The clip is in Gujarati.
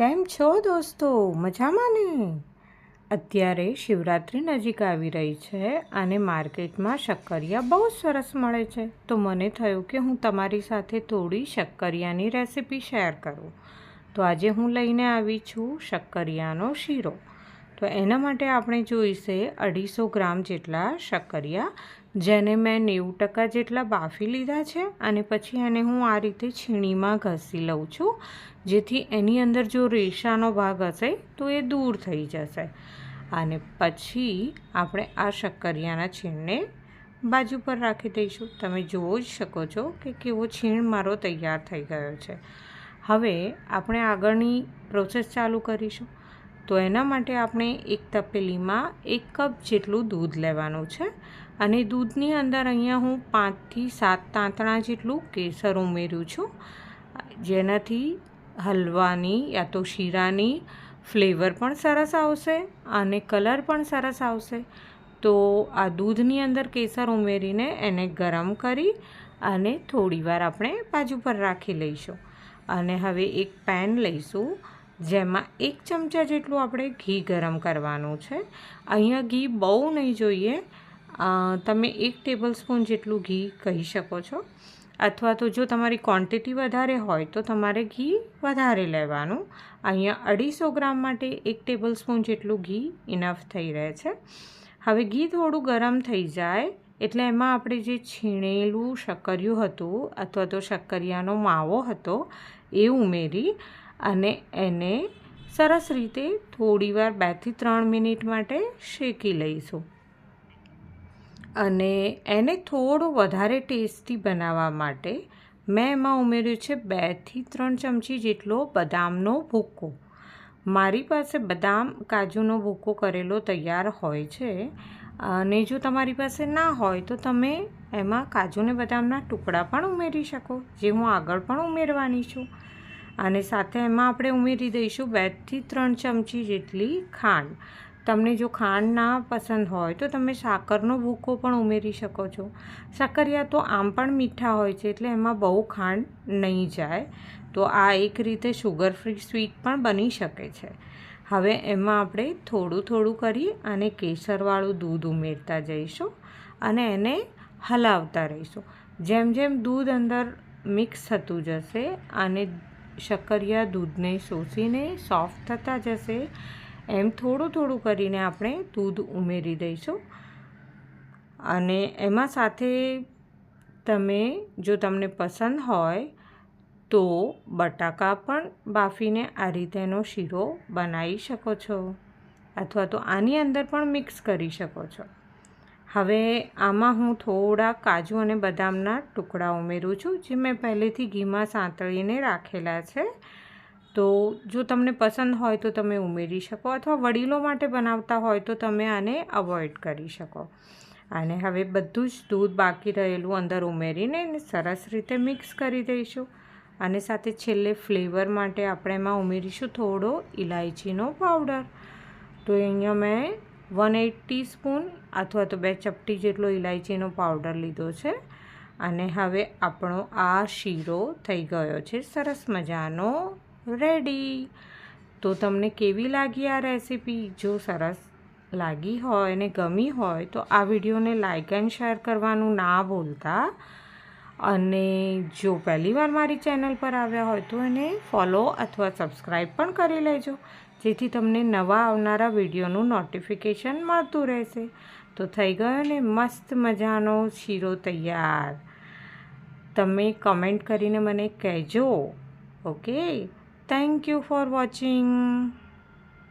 કેમ છો દોસ્તો? મજામાં ને? અત્યારે શિવરાત્રિ નજીક આવી રહી છે અને માર્કેટમાં શક્કરિયા બહુ સરસ મળે છે. તો મને થયું કે હું તમારી સાથે થોડી શક્કરિયાની રેસિપી શેર કરું. તો આજે હું લઈને આવી છું શક્કરિયાનો શીરો. તો એના માટે આપણે જોઈશે અઢીસો ગ્રામ જેટલા શક્કરિયા જેને મેં નેવું ટકા જેટલા બાફી લીધા છે અને પછી એને હું આ રીતે છીણીમાં ઘસી લઉં છું, જેથી એની અંદર જો રેશાનો ભાગ હશે તો એ દૂર થઈ જશે. અને પછી આપણે આ શક્કરિયાના છીણને બાજુ પર રાખી દઈશું. તમે જોઈ જ શકો છો કે કેવો છીણ મારો તૈયાર થઈ ગયો છે. હવે આપણે આગળની પ્રોસેસ ચાલુ કરીશું. તો એના માટે આપણે એક તપેલીમાં એક કપ જેટલું દૂધ લેવાનું છે અને દૂધની અંદર અહીંયા હું પાંચથી સાત તાંતણા જેટલું કેસર ઉમેર્યું છું. જેનાથી હલવાની યા તો શીરાની ફ્લેવર પણ સરસ આવશે અને કલર પણ સરસ આવશે. તો આ દૂધની અંદર કેસર ઉમેરીને એને ગરમ કરી અને થોડીવાર આપણે બાજુ પર રાખી લઈશું. અને હવે એક પેન લઈશું. જેમાં એક ચમચા જેટલું આપણે ઘી ગરમ કરવાનું છે. અહીંયા ઘી બહુ નહીં જોઈએ. તમે એક ટેબલ સ્પૂન જેટલું ઘી કહી શકો છો. અથવા તો જો તમારી ક્વોન્ટિટી વધારે હોય તો તમારે ઘી વધારે લેવાનું. અહીંયા અઢીસો ગ્રામ માટે એક ટેબલ સ્પૂન જેટલું ઘી ઇનફ થઈ રહે છે. હવે ઘી થોડું ગરમ થઈ જાય એટલે એમાં આપણે જે છીણેલું શક્કરિયું હતું અથવા તો શક્કરિયાનો માવો હતો એ ઉમેરી અને એને સરસ રીતે થોડીવાર બેથી ત્રણ મિનિટ માટે શેકી લઈશું. અને એને થોડો વધારે ટેસ્ટી બનાવવા માટે મેં એમાં ઉમેર્યું છે બેથી ત્રણ ચમચી જેટલો બદામનો ભૂકો. મારી પાસે બદામ કાજુનો ભૂકો કરેલો તૈયાર હોય છે. અને જો તમારી પાસે ના હોય તો તમે એમાં કાજુને બદામના ટુકડા પણ ઉમેરી શકો, જે હું આગળ પણ ઉમેરવાની છું. અને સાથે એમાં આપણે ઉમેરી દઈશું બેથી ત્રણ ચમચી જેટલી ખાંડ. તમને જો ખાંડ ના પસંદ હોય તો તમે સાકરનો ભૂકો પણ ઉમેરી શકો છો. સાકરિયા તો આમ પણ મીઠા હોય છે એટલે એમાં બહુ ખાંડ નહીં જાય. તો આ એક રીતે શુગર ફ્રી સ્વીટ પણ બની શકે છે. હવે એમાં આપણે થોડું થોડું કરી અને કેસરવાળું દૂધ ઉમેરતા જઈશું અને એને હલાવતા રહીશું. જેમ જેમ દૂધ અંદર મિક્સ થતું જશે અને શક્કરિયા દૂધને શોષીને સોફ્ટ થતા જશે. એમ થોડું થોડું કરીને આપણે દૂધ ઉમેરી દઈશું. અને એમાં સાથે તમે જો તમને પસંદ હોય તો બટાકા પણ બાફીને આ રીતેનો શીરો બનાવી શકો છો. અથવા તો આની અંદર પણ મિક્સ કરી શકો છો. હવે આમાં હું થોડા કાજુ અને બદામના ટુકડા ઉમેરું છું, જે મેં પહેલેથી ઘીમાં સાંતળીને રાખેલા છે. તો જો તમને પસંદ હોય તો તમે ઉમેરી શકો અથવા વડીલો માટે બનાવતા હોય તો તમે આને અવોઇડ કરી શકો. અને હવે બધું જ દૂધ બાકી રહેલું અંદર ઉમેરીને એને સરસ રીતે મિક્સ કરી દઈશું. અને સાથે છેલ્લે ફ્લેવર માટે આપણે એમાં ઉમેરીશું થોડો ઇલાયચીનો પાવડર. તો અહીંયા મેં વન એટ ટીસ્પૂન અથવા તો બે ચપટી જેટલો ઇલાયચીનો પાવડર લીધો છે. અને હવે આપણો આ શીરો થઈ ગયો છે. સરસ મજાનો. રેડી તો તમને કેવી લાગી આ રેસીપી જો સરસ લાગી હોય અને ગમી હોય તો આ વિડીયોને લાઇક એન્ડ શેર કરવાનું ના ભૂલતા. અને જો પહેલીવાર મારી ચેનલ પર આવ્યા હોય તો એને ફોલો અથવા સબસ્ક્રાઈબ પણ કરી લેજો. જેથી તમને નવા આવનારા વિડીયોનું નોટિફિકેશન મળતું રહેશે. તો થઈ ગયો ને મસ્ત મજાનો શીરો તૈયાર. તમે કમેન્ટ કરીને મને કહેજો. Okay thank you for watching.